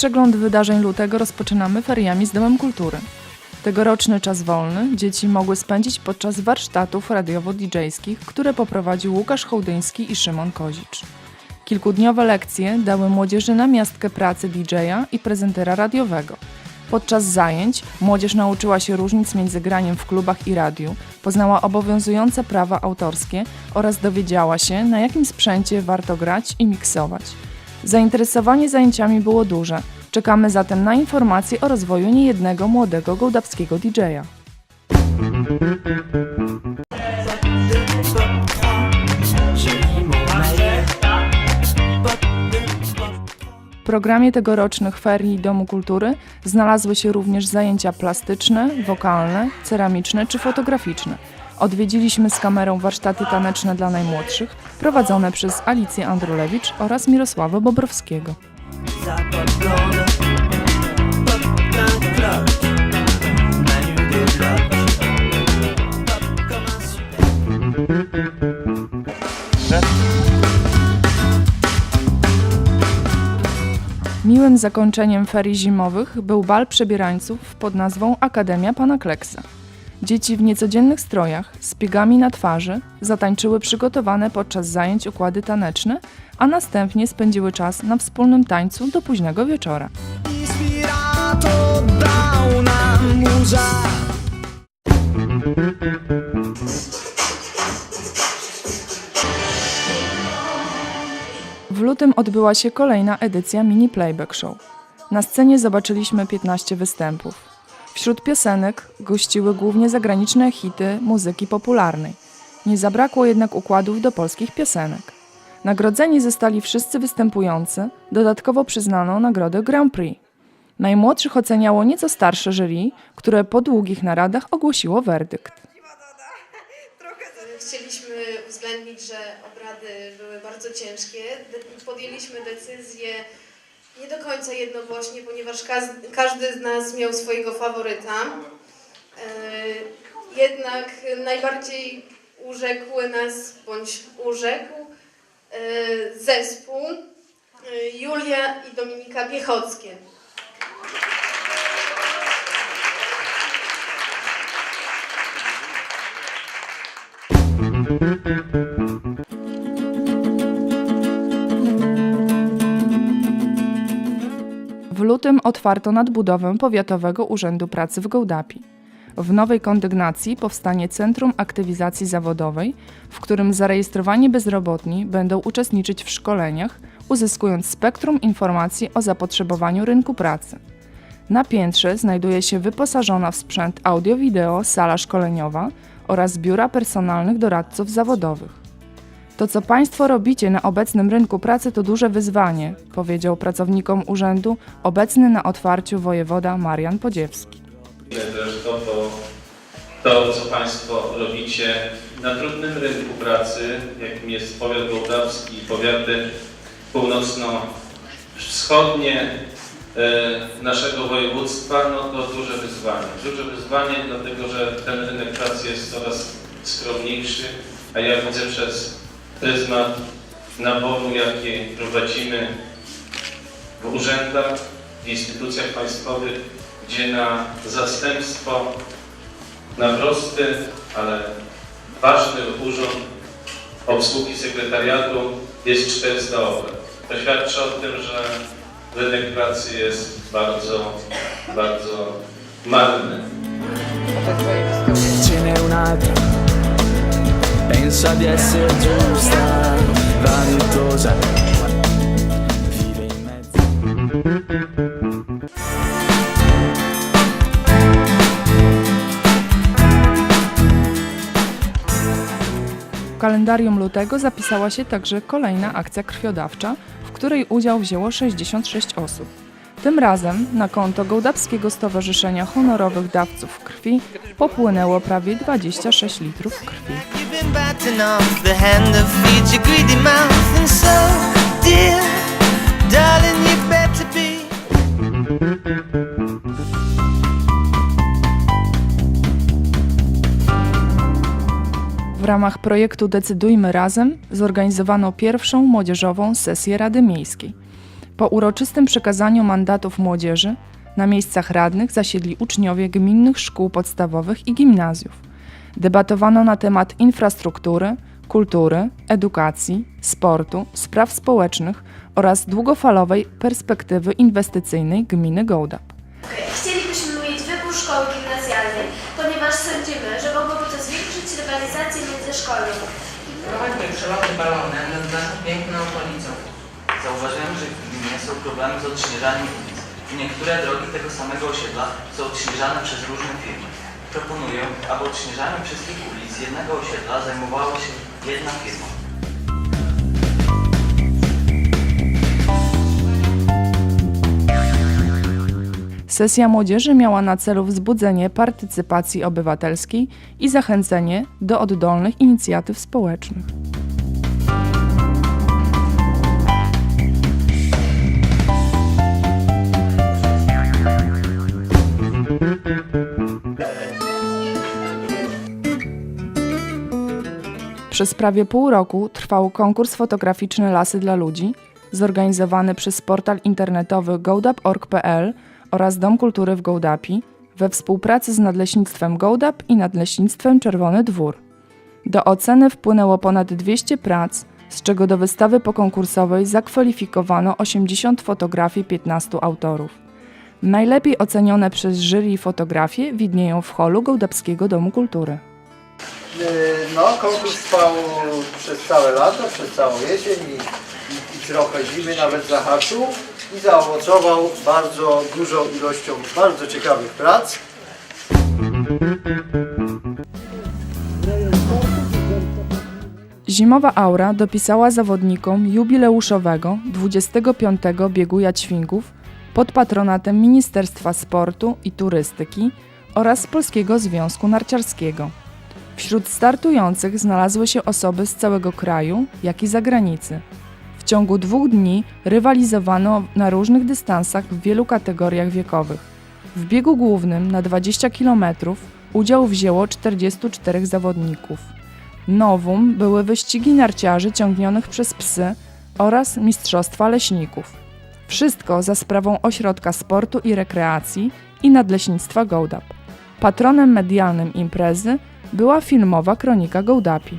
Przegląd wydarzeń lutego rozpoczynamy feriami z Domem Kultury. Tegoroczny czas wolny dzieci mogły spędzić podczas warsztatów radiowo-djskich, które poprowadził Łukasz Hołdyński i Szymon Kozicz. Kilkudniowe lekcje dały młodzieży na miastkę pracy DJ-a i prezentera radiowego. Podczas zajęć młodzież nauczyła się różnic między graniem w klubach i radiu, poznała obowiązujące prawa autorskie oraz dowiedziała się, na jakim sprzęcie warto grać i miksować. Zainteresowanie zajęciami było duże. Czekamy zatem na informacje o rozwoju niejednego młodego gołdapskiego DJ-a. W programie tegorocznych ferii Domu Kultury znalazły się również zajęcia plastyczne, wokalne, ceramiczne czy fotograficzne. Odwiedziliśmy z kamerą warsztaty taneczne dla najmłodszych, prowadzone przez Alicję Andrulewicz oraz Mirosława Bobrowskiego. Miłym zakończeniem ferii zimowych był bal przebierańców pod nazwą Akademia Pana Kleksa. Dzieci w niecodziennych strojach, z pigami na twarzy, zatańczyły przygotowane podczas zajęć układy taneczne, a następnie spędziły czas na wspólnym tańcu do późnego wieczora. W lutym odbyła się kolejna edycja mini playback show. Na scenie zobaczyliśmy 15 występów. Wśród piosenek gościły głównie zagraniczne hity muzyki popularnej. Nie zabrakło jednak układów do polskich piosenek. Nagrodzeni zostali wszyscy występujący, dodatkowo przyznano nagrodę Grand Prix. Najmłodszych oceniało nieco starsze jury, które po długich naradach ogłosiło werdykt. Chcieliśmy uwzględnić, że obrady były bardzo ciężkie. Podjęliśmy decyzję nie do końca jednogłośnie, ponieważ każdy z nas miał swojego faworyta. E, Jednak najbardziej urzekły nas, bądź urzekł e, zespół e, Julia i Dominika Biechockie. W lutym otwarto nadbudowę Powiatowego Urzędu Pracy w Gołdapi. W nowej kondygnacji powstanie Centrum Aktywizacji Zawodowej, w którym zarejestrowani bezrobotni będą uczestniczyć w szkoleniach, uzyskując spektrum informacji o zapotrzebowaniu rynku pracy. Na piętrze znajduje się wyposażona w sprzęt audio-wideo sala szkoleniowa oraz biura personalnych doradców zawodowych. To, co Państwo robicie na obecnym rynku pracy, to duże wyzwanie, powiedział pracownikom urzędu obecny na otwarciu wojewoda Marian Podziewski. Zresztą to, to, co Państwo robicie na trudnym rynku pracy, jakim jest powiat gołdawski i powiaty północno-wschodnie e, naszego województwa, no to duże wyzwanie. Duże wyzwanie, dlatego że ten rynek pracy jest coraz skromniejszy, a ja widzę przez pryzmat naboru, jaki prowadzimy w urzędach, w instytucjach państwowych, gdzie na zastępstwo, na prosty, ale ważny urząd obsługi sekretariatu jest 400 ofert. To świadczy o tym, że rynek pracy jest bardzo, bardzo marny. Essere giusta Vanitosa Vive in mezzo W kalendarium lutego zapisała się także kolejna akcja krwiodawcza, w której udział wzięło 66 osób. Tym razem na konto Gołdapskiego Stowarzyszenia Honorowych Dawców Krwi popłynęło prawie 26 litrów krwi. W ramach projektu Decydujmy Razem zorganizowano pierwszą młodzieżową sesję Rady Miejskiej. Po uroczystym przekazaniu mandatów młodzieży na miejscach radnych zasiedli uczniowie gminnych szkół podstawowych i gimnazjów. Debatowano na temat infrastruktury, kultury, edukacji, sportu, spraw społecznych oraz długofalowej perspektywy inwestycyjnej gminy Gołdap. Chcielibyśmy mieć wybór szkoły gimnazjalnej, ponieważ sądzimy, że mogłoby to zwiększyć rywalizację międzyszkolną. Prowadźmy przeloty balonem nad naszą piękną okolicą. Zauważyłem, że są problemy z odśnieżaniem ulic. Niektóre drogi tego samego osiedla są odśnieżane przez różne firmy. Proponuję, aby odśnieżaniem wszystkich ulic jednego osiedla zajmowała się jedna firma. Sesja młodzieży miała na celu wzbudzenie partycypacji obywatelskiej i zachęcenie do oddolnych inicjatyw społecznych. Przez prawie pół roku trwał konkurs fotograficzny Lasy dla Ludzi, zorganizowany przez portal internetowy gołdap.org.pl oraz Dom Kultury w Gołdapi we współpracy z Nadleśnictwem Gołdap i Nadleśnictwem Czerwony Dwór. Do oceny wpłynęło ponad 200 prac, z czego do wystawy pokonkursowej zakwalifikowano 80 fotografii 15 autorów. Najlepiej ocenione przez jury fotografie widnieją w holu Gołdapskiego Domu Kultury. Yy, No, konkurs trwał przez całe lato, przez całą jesień i, i, i trochę zimy nawet zahaczył i zaowocował bardzo dużą ilością bardzo ciekawych prac. Zimowa Aura dopisała zawodnikom jubileuszowego 25. biegu Jaćwingów pod patronatem Ministerstwa Sportu i Turystyki oraz Polskiego Związku Narciarskiego. Wśród startujących znalazły się osoby z całego kraju, jak i zagranicy. W ciągu dwóch dni rywalizowano na różnych dystansach w wielu kategoriach wiekowych. W biegu głównym na 20 km udział wzięło 44 zawodników. Nowum były wyścigi narciarzy ciągnionych przez psy oraz mistrzostwa leśników. Wszystko za sprawą Ośrodka Sportu i Rekreacji i Nadleśnictwa Gołdap. Patronem medialnym imprezy była filmowa kronika Gołdapi.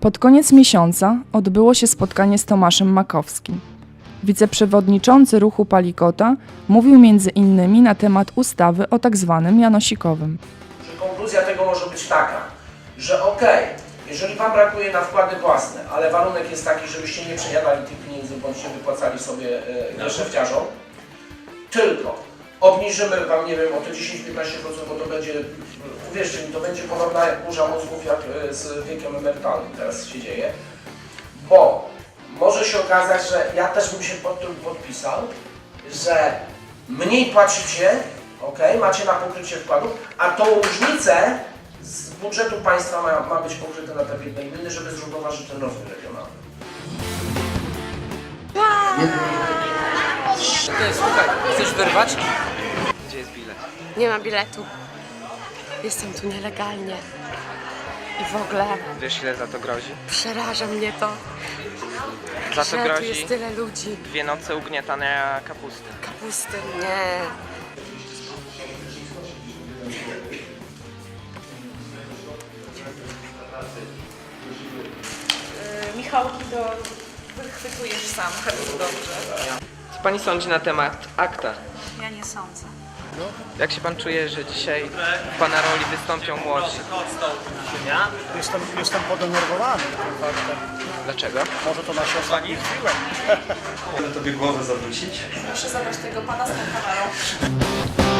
Pod koniec miesiąca odbyło się spotkanie z Tomaszem Makowskim. Wiceprzewodniczący ruchu Palikota mówił między innymi na temat ustawy o tak zwanym Janosikowym. konkluzja tego może być taka, że okej, jeżeli Wam brakuje na wkłady własne, ale warunek jest taki, żebyście nie przejadali tych bądź nie wypłacali sobie geszefciarzom, tylko obniżymy Wam, nie wiem, o te 10-15%, bo to będzie, uwierzcie mi, to będzie podobna jak burza mózgów, jak e, z wiekiem emerytalnym teraz się dzieje, bo może się okazać, że ja też bym się pod tym podpisał, że mniej płacicie, ok, macie na pokrycie wkładów, a tą różnicę z budżetu państwa ma, ma być pokryte na te biedne gminy, żeby zrównoważyć ten rozwój. Ty, słuchaj, chcesz wyrwać? Gdzie jest bilet? Nie ma biletu. Jestem tu nielegalnie. I w ogóle Wiesz ile za to grozi? przeraża mnie to, Za to że tu grozi jest tyle ludzi. dwie noce ugniatania kapusty. Kapusty, nie. Michałki to wychwytujesz sam bardzo dobrze. Co pani sądzi na temat akta? Ja nie sądzę. Jak się pan czuje, że dzisiaj w pana roli wystąpią młodsi? Jestem, jestem podenerwowany tym faktem. Dlaczego? Może to nasi ostatni chwilę. Muszę zabrać tego pana z tą kamerą.